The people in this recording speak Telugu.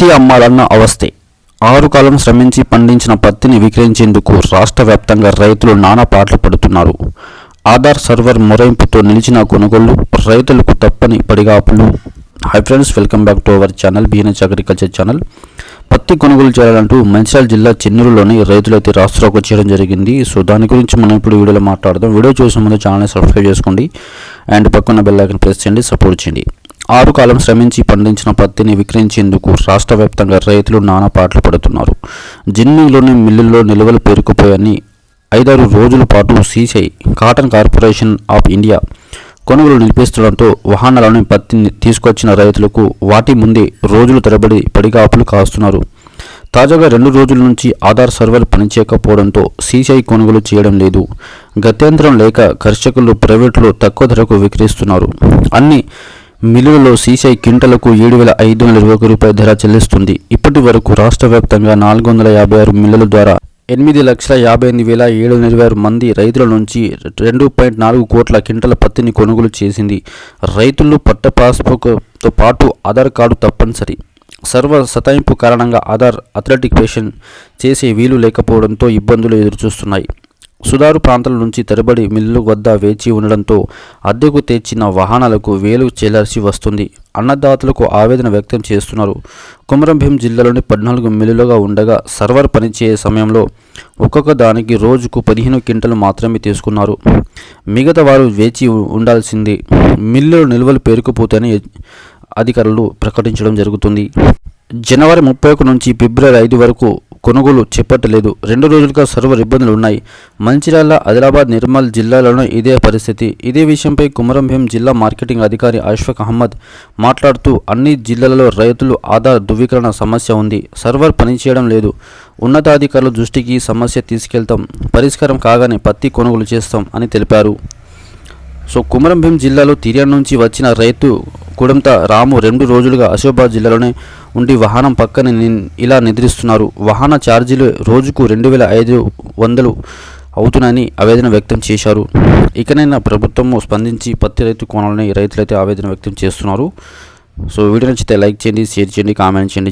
పత్తి అమ్మాలన్న అవస్థే. ఆరు కాలం శ్రమించి పండించిన పత్తిని విక్రయించేందుకు రాష్ట్ర వ్యాప్తంగా రైతులు నానా పాటలు పడుతున్నారు. ఆధార్ సర్వర్ మొరైంపుతో నిలిచిన కొనుగోళ్ళు రైతులకు తప్పని పడిగాపులు. Hi friends welcome back to our channel BNH agriculture channel. పత్తి కొనుగోలు చేయాలంటూ మంచిర్యాల జిల్లా చెన్నూరులోని రైతులైతే రాష్ట్రకు చేయడం జరిగింది. సో దాని గురించి మనం ఇప్పుడు వీడియోలో మాట్లాడదాం. వీడియో చూసే ముందు ఛానల్ని సబ్స్క్రైబ్ చేసుకోండి. అండ్ పక్కన బెల్ ఐకన్ ప్రెస్ చేయండి. సపోర్ట్ చేయండి. ఆరు కాలం శ్రమించి పండించిన పత్తిని విక్రయించేందుకు రాష్ట్ర వ్యాప్తంగా రైతులు నానా పాటలు పడుతున్నారు. జిన్నీలోని మిల్లుల్లో నిల్వలు పేరుకుపోయాయని ఐదారు రోజుల పాటు CCI cotton corporation of India కొనుగోలు నిలిపేస్తుండటంతో వాహనాలను పత్తిని తీసుకొచ్చిన రైతులకు వాటి ముందే రోజులు తరబడి పడిగాపులు కాస్తున్నారు. తాజాగా రెండు రోజుల నుంచి ఆధార్ సర్వర్ పనిచేయకపోవడంతో సీసీఐ కొనుగోలు చేయడం లేదు. గత్యంతరం లేక కర్షకులు ప్రైవేటులో తక్కువ ధరకు విక్రయిస్తున్నారు. అన్ని మిల్లులలో సీసీఐ క్వింటలకు ఏడు వేల ఐదు వందల ఇరవై ఒక రూపాయల ధర చెల్లిస్తుంది. ఇప్పటి వరకు రాష్ట్ర వ్యాప్తంగా నాలుగు వందల యాభై ఆరు మిల్లుల ద్వారా ఎనిమిది లక్షల యాభై ఎనిమిది వేల ఏడు వందల ఇరవై ఆరు మంది రైతుల నుంచి రెండు పాయింట్ నాలుగు కోట్ల క్వింటల పత్తిని కొనుగోలు చేసింది. రైతులు పట్ట పాస్బుక్తో పాటు ఆధార్ కార్డు తప్పనిసరి. సర్వ సతాయింపు కారణంగా ఆధార్ అథ్లెటిక్ పేషన్ చేసే వీలు లేకపోవడంతో ఇబ్బందులు ఎదురుచూస్తున్నాయి. సుదారు ప్రాంతాల నుంచి తరబడి మిల్లు వద్ద వేచి ఉండడంతో అద్దెకు తెచ్చిన వాహనాలకు వేలు చెల్లాల్సి వస్తుంది. అన్నదాతలకు ఆవేదన వ్యక్తం చేస్తున్నారు. కుమరంభీం జిల్లాలోని పద్నాలుగు మిల్లులుగా ఉండగా సర్వర్ పనిచేసే సమయంలో ఒక్కొక్క దానికి రోజుకు పదిహేను క్వింటలు మాత్రమే తీసుకున్నారు. మిగతా వారు వేచి ఉండాల్సింది. మిల్లులు నిల్వలు పేరుకుపోతాయని అధికారులు ప్రకటించడం జరుగుతుంది. జనవరి ముప్పై ఒక నుంచి ఫిబ్రవరి ఐదు వరకు కొనుగోలు చేపట్టలేదు. రెండు రోజులుగా సర్వర్ ఇబ్బందులు ఉన్నాయి. మంచిర్యాల ఆదిలాబాద్ నిర్మల్ జిల్లాలోనూ ఇదే పరిస్థితి. ఇదే విషయంపై కుమరంభీం జిల్లా మార్కెటింగ్ అధికారి అష్ఫక్ అహ్మద్ మాట్లాడుతూ అన్ని జిల్లాలలో రైతులు ఆధార్ ధృవీకరణ సమస్య ఉంది. సర్వర్ పనిచేయడం లేదు. ఉన్నతాధికారుల దృష్టికి సమస్య తీసుకెళ్తాం. పరిష్కారం కాగానే పత్తి కొనుగోలు చేస్తాం అని తెలిపారు. సో కుమరంభీం జిల్లాలో తిరియా నుంచి వచ్చిన రైతు కుడంత రాము రెండు రోజులుగా అశోబాద్ జిల్లాలోనే ఉండి వాహనం పక్కన ఇలా నిద్రిస్తున్నారు. వాహన ఛార్జీలు రోజుకు రెండు వేల ఐదు వందలు అవుతున్నాయని ఆవేదన వ్యక్తం చేశారు. ఇకనైనా ప్రభుత్వము స్పందించి పత్తి రైతు కోణాలని రైతులైతే ఆవేదన వ్యక్తం చేస్తున్నారు. సో వీడియో నచ్చితే లైక్ చేయండి షేర్ చేయండి కామెంట్ చేయండి.